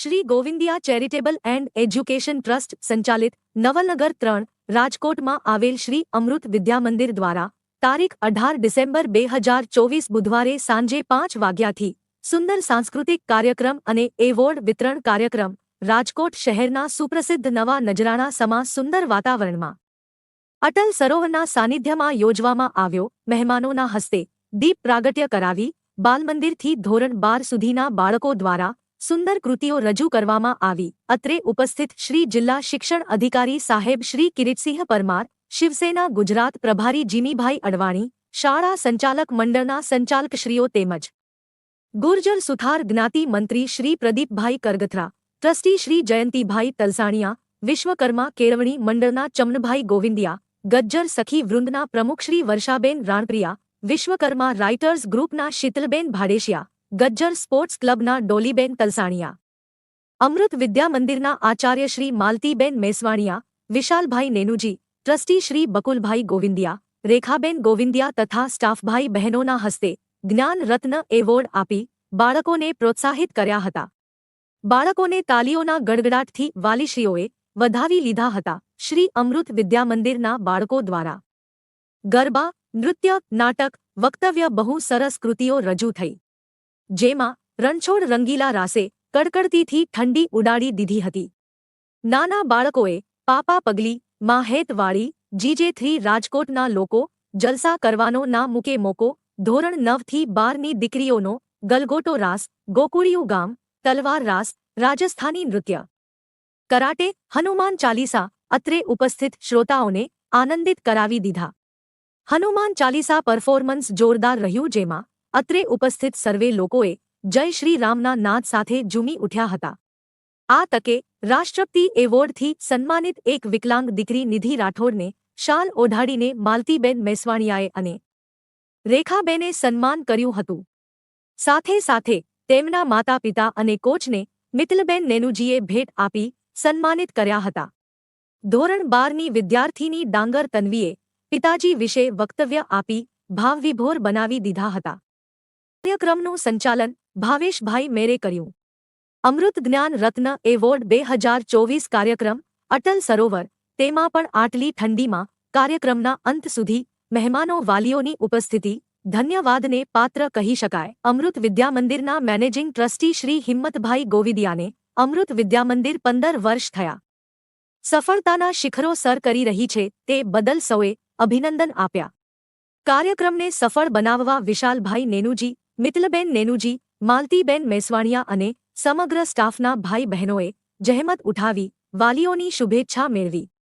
Shri Govindiya charitable and education trust સંચાલિત નવલનગર ત્રણ, રાજકોટમાં આવેલ શ્રી અમૃત વિદ્યામંદિર દ્વારા તારીખ અઢાર ડિસેમ્બર બે હજાર ચોવીસ બુધવારે સાંજે પાંચ વાગ્યાથી સુંદર સાંસ્કૃતિક કાર્યક્રમ અને એવોર્ડ વિતરણ કાર્યક્રમ રાજકોટ શહેરના સુપ્રસિદ્ધ નવા નજરાણા સમા સુંદર વાતાવરણમાં. અટલ સરોવરના સાનિધ્યમાં યોજવામાં આવ્યો મહેમાનોના હસ્તે દીપ પ્રાગટ્ય કરાવી બાલમંદિરથી ધોરણ બાર સુધીના બાળકો દ્વારા સુંદર કૃતિઓ રજૂ કરવામાં આવી. અત્રે ઉપસ્થિત શ્રી જિલ્લા શિક્ષણ અધિકારી સાહેબ શ્રી કિરીટસિંહ પરમાર, શિવસેના ગુજરાત પ્રભારી જીમીભાઈ અડવાણી, શાળા સંચાલક મંડળના સંચાલકશ્રીઓ તેમજ ગુર્જર સુથાર જ્ઞાતિ મંત્રી શ્રી પ્રદીપભાઈ કરગથરા, ટ્રસ્ટી શ્રી જયંતિભાઈ તલસાણિયા, વિશ્વકર્મા કેળવણી મંડળના ચમનભાઈ ગોવિંદિયા, ગજ્જર સખી વૃંદના પ્રમુખ શ્રી વર્ષાબેન રાણપ્રિયા, વિશ્વકર્મા રાઇટર્સ ગ્રુપના શીતલબેન ભાડેશિયા ગજ્જર સ્પોર્ટ્સ ક્લબના ડોલીબેન તલસાણિયા. અમૃત વિદ્યા મંદિરના આચાર્ય શ્રી માલતીબેન મેસવાણિયા, વિશાલભાઈ નેનુજી, ટ્રસ્ટી શ્રી બકુલભાઈ ગોવિંદિયા, રેખાબેન ગોવિંદિયા તથા સ્ટાફભાઈ બહેનોના હસ્તે જ્ઞાન રત્ન એવોર્ડ આપી બાળકોને પ્રોત્સાહિત કર્યા હતા. બાળકોને તાલીઓના ગડગડાટથી વાલીશ્રીઓએ વધાવી લીધા હતા શ્રી અમૃત વિદ્યામંદિરના બાળકો દ્વારા. ગરબા, નૃત્ય, નાટક, વક્તવ્ય બહુ સરસ કૃતિઓ રજૂ થઈ. જેમાં રણછોડ રંગીલા રાસે કડકડતીથી ઠંડી ઉડાડી દીધી હતી. નાના બાળકોએ પાપા પગલી માહેતવાળી જીજે થ્રી રાજકોટના લોકો જલસા કરવાનો ના મૂકે મોકો, ધોરણ નવથી બારની દીકરીઓનો ગલગોટો રાસ, ગોકુળિયું ગામ, તલવાર રાસ, રાજસ્થાની નૃત્ય. કરાટે હનુમાન ચાલીસા અત્રે ઉપસ્થિત શ્રોતાઓને આનંદિત કરાવી દીધા. હનુમાન ચાલીસા પરફોર્મન્સ જોરદાર રહ્યું જેમાં અત્રે ઉપસ્થિત સર્વે લોકોએ જય શ્રી રામના નાદ સાથે ઝૂમી ઉઠ્યા હતા. આ તકે રાષ્ટ્રપતિ એવોર્ડથી સન્માનિત એક વિકલાંગ દીકરી નિધિ રાઠોડને શાલ ઓઢાડીને માલતીબેન મેસવાણિયાએ અને રેખાબેને સન્માન કર્યું હતું. સાથે સાથે તેમના માતા પિતા અને કોચને મિતલબેન નેનુજીએ ભેટ આપી સન્માનિત કર્યા હતા. ધોરણ બારની વિદ્યાર્થીની ડાંગર તન્વીએ પિતાજી વિશે વક્તવ્ય આપી ભાવવિભોર બનાવી દીધા હતા. કાર્યક્રમનું સંચાલન ભાવેશભાઈ મેરે કર્યું. અમૃત જ્ઞાન રત્ન એવોર્ડ બે હજાર ચોવીસ કાર્યક્રમ, અટલ સરોવર, તેમાં પણ આટલી ઠંડીમાં કાર્યક્રમના અંત સુધી મહેમાનો વાલીઓની ઉપસ્થિતિ, ધન્યવાદને પાત્ર કહી શકાય. અમૃત વિદ્યામંદિરના મેનેજિંગ ટ્રસ્ટી શ્રી હિંમતભાઈ ગોવિદિયાને અમૃત વિદ્યામંદિર પંદર વર્ષ થયા. સફળતાના શિખરો સર કરી રહી છે તે બદલ સૌએ અભિનંદન આપ્યા. કાર્યક્રમને સફળ બનાવવા વિશાલભાઈ નેનુજી મિત્તલબેન નેનુજી માલતીબેન મેસવાણિયા અને સમગ્ર સ્ટાફના ભાઈ બહેનોએ જહેમત ઉઠાવી વાલીઓની શુભેચ્છા મેળવી.